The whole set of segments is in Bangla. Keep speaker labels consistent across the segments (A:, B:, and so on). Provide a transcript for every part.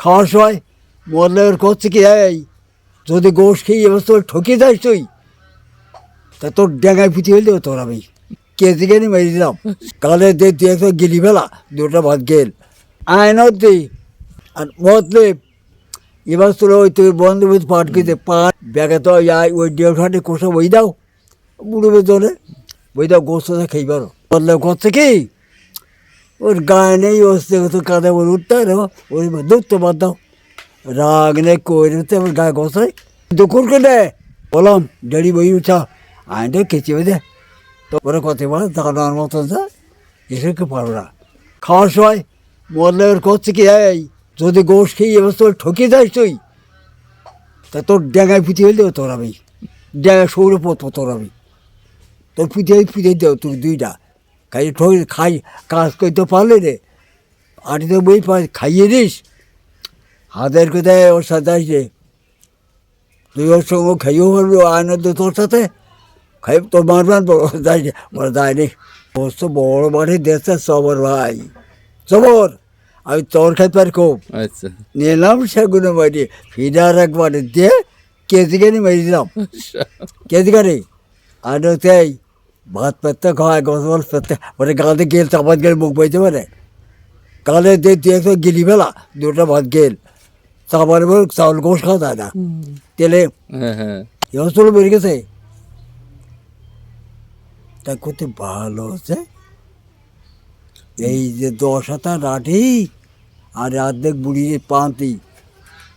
A: খাওয়ার সময় মরলে ওর করছে কি, এই, যদি গোশ খেয়ে এবার তোর ঠকে যাস তুই, তা তোর ড্যাঙায় পুঁতি হইলেও তোর আমি। কেজি কেনি মেরে দিলাম। কালে দে তুই একটা গেলি বেলা দুটা ভাত গেল। আয়নত দি আর মতলে এবার তোর ওই তুই বন্ধু বুঝ পাট কিতে পাট ব্যাগে তো যাই ওই দেড় ঘাটে কোষা বই দাও বুড়বে তোরে বই দাও গোস্তটা খেয়ে পারো বললে করছে কি ওর গায়ে নেই ওসতে তো কাঁদে ওর উঠতে রে ওই তো বাদ দাও রাগ নেই কই আমার গায়ে গোসাই দুকুর কে দে বললাম ডেড়ি বই উঠা আইনটা কেচে দে ওরা কত বলে দাঁড়ানোর মতো যা এসে কে পারো না খাওয়ার সময় মরলে ওর করছে কি এই যদি গোশ খেয়ে এবার তোর ঠকে যাস তুই তা তোর ড্যাঙায় পুঁতি হইলেও তোর আমি ড্যাঙা সৌরে পথ তোর আমি তোর পুঁতে পুঁতে দেও তুই দুইটা খাই ঠই খাই কাজ করতে পারলে রে আটি তো বই পাই খাইয়ে দিস। হাতের কোথায় ওর সাথে আসে তুই ওর সঙ্গে খাইও পারবি আনন্দ তোর সাথে। খাই তোর মারবান যাই বলে যায়নি ওর তো বড় বাড়ি দেশে সবর ভাই। সবর। আমি তোর খাই পার খুব।
B: আচ্ছা।
A: নিলাম সেগুলো মারি ফিডার একবারে দিয়ে কেজি গানি মেরে দিলাম। কেজি গানি আর তাই ভাত পেতে খাওয়ায় গজবল পেতে। মানে গালে গেল চাপাত গেল মুখ বইতে পারে। গালে দিয়ে দিয়ে তো গিলি বেলা দুটো ভাত গেল। চাপার বল চাউল গোস খাওয়া যায় না। তেলে
B: হ্যাঁ হ্যাঁ।
A: এসল গেছে। তা করতে ভালো হচ্ছে। এই যে দশ হাতা রাঠি আর অর্ধেক বুড়ি পাঁতি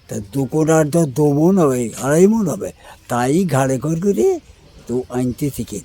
A: তা দুকোন আর তো দু মন হবে আড়াই মন হবে। তাই ঘাড়ে করে করে তো আনতে শিখে